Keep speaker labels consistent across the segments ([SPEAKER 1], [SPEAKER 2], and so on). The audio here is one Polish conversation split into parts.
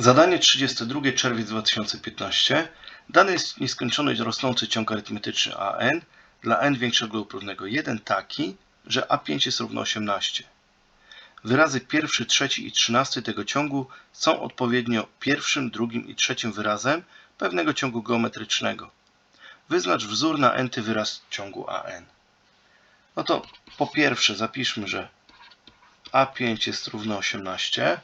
[SPEAKER 1] Zadanie 32 czerwiec 2015. Dany jest nieskończony rosnący ciąg arytmetyczny AN dla n większego lub równego 1 taki, że A5 jest równo 18. Wyrazy pierwszy, trzeci i trzynasty tego ciągu są odpowiednio pierwszym, drugim i trzecim wyrazem pewnego ciągu geometrycznego. Wyznacz wzór na n-ty wyraz ciągu AN. No to po pierwsze zapiszmy, że A5 jest równo 18,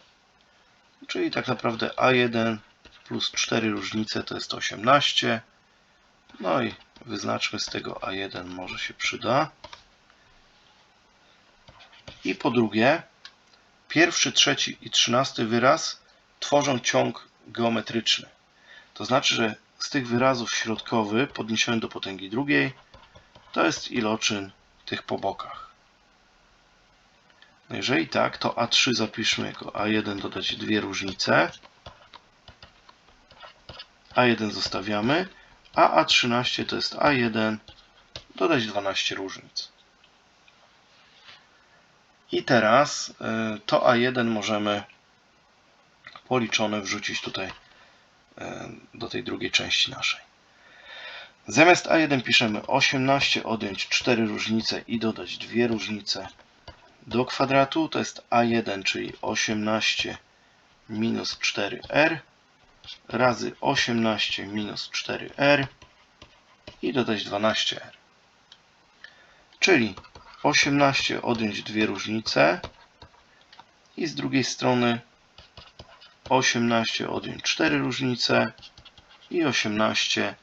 [SPEAKER 1] czyli tak naprawdę A1 plus 4 różnice to jest 18. No i wyznaczmy z tego A1, może się przyda. I po drugie, pierwszy, trzeci i trzynasty wyraz tworzą ciąg geometryczny. To znaczy, że z tych wyrazów środkowy podniesiony do potęgi drugiej to jest iloczyn tych po bokach. Jeżeli tak, to A3 zapiszmy jako A1 dodać dwie różnice. A1 zostawiamy, a A13 to jest A1 dodać 12 różnic. I teraz y, to A1 możemy policzone wrzucić tutaj y, do tej drugiej części naszej. Zamiast A1 piszemy 18 odjąć 4 różnice i dodać 2 różnice do kwadratu. To jest A1, czyli 18 minus 4R razy 18 minus 4R i dodać 12R. Czyli 18 odjąć dwie różnice i z drugiej strony 18 odjąć 4 różnice i 18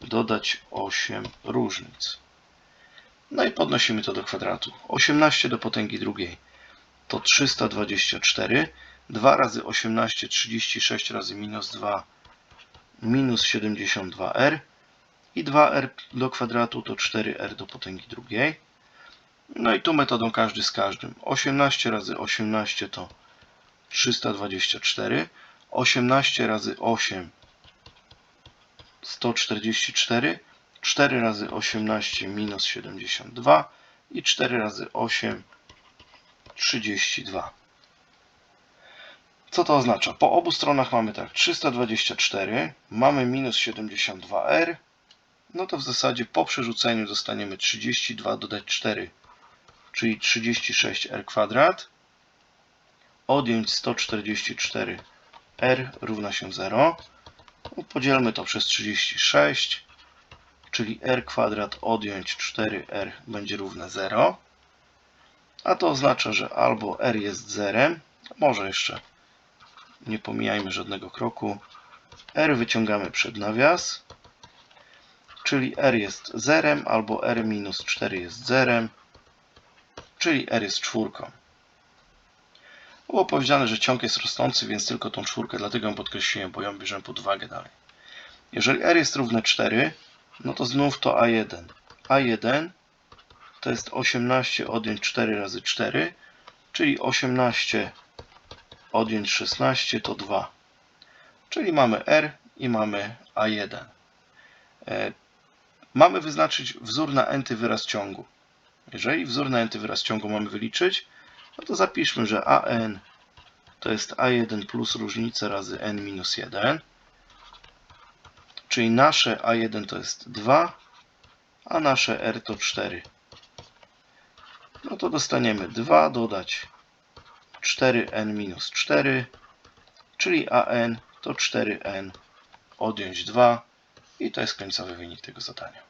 [SPEAKER 1] dodać 8 różnic. No i podnosimy to do kwadratu. 18 do potęgi drugiej to 324. 2 razy 18, 36 razy minus 2, minus 72r. I 2r do kwadratu to 4r do potęgi drugiej. No i tu metodą każdy z każdym. 18 razy 18 to 324. 18 razy 8 144. 4 razy 18 minus 72 i 4 razy 8 32. Co to oznacza? Po obu stronach mamy tak 324, mamy minus 72r, no to w zasadzie po przerzuceniu dostaniemy 32 dodać 4, czyli 36r kwadrat, odjąć 144r równa się 0, no, podzielmy to przez 36, czyli r kwadrat odjąć 4r będzie równe 0. A to oznacza, że albo r jest zerem, może jeszcze nie pomijajmy żadnego kroku. r wyciągamy przed nawias, czyli r jest zerem, albo r minus 4 jest zerem, czyli r jest czwórką. Było powiedziane, że ciąg jest rosnący, więc tylko tą czwórkę, dlatego ją podkreśliłem, bo ją bierzemy pod uwagę dalej. Jeżeli r jest równe 4, no to znów to A1. A1 to jest 18 odjąć 4 razy 4, czyli 18 odjąć 16 to 2. Czyli mamy R i mamy A1. E, mamy wyznaczyć wzór na n wyraz ciągu. Jeżeli wzór na n wyraz ciągu mamy wyliczyć, no to zapiszmy, że AN to jest A1 plus różnica razy n minus 1. Czyli nasze A1 to jest 2, a nasze R to 4. No to dostaniemy 2 dodać 4n minus 4, czyli an to 4n odjąć 2 i to jest końcowy wynik tego zadania.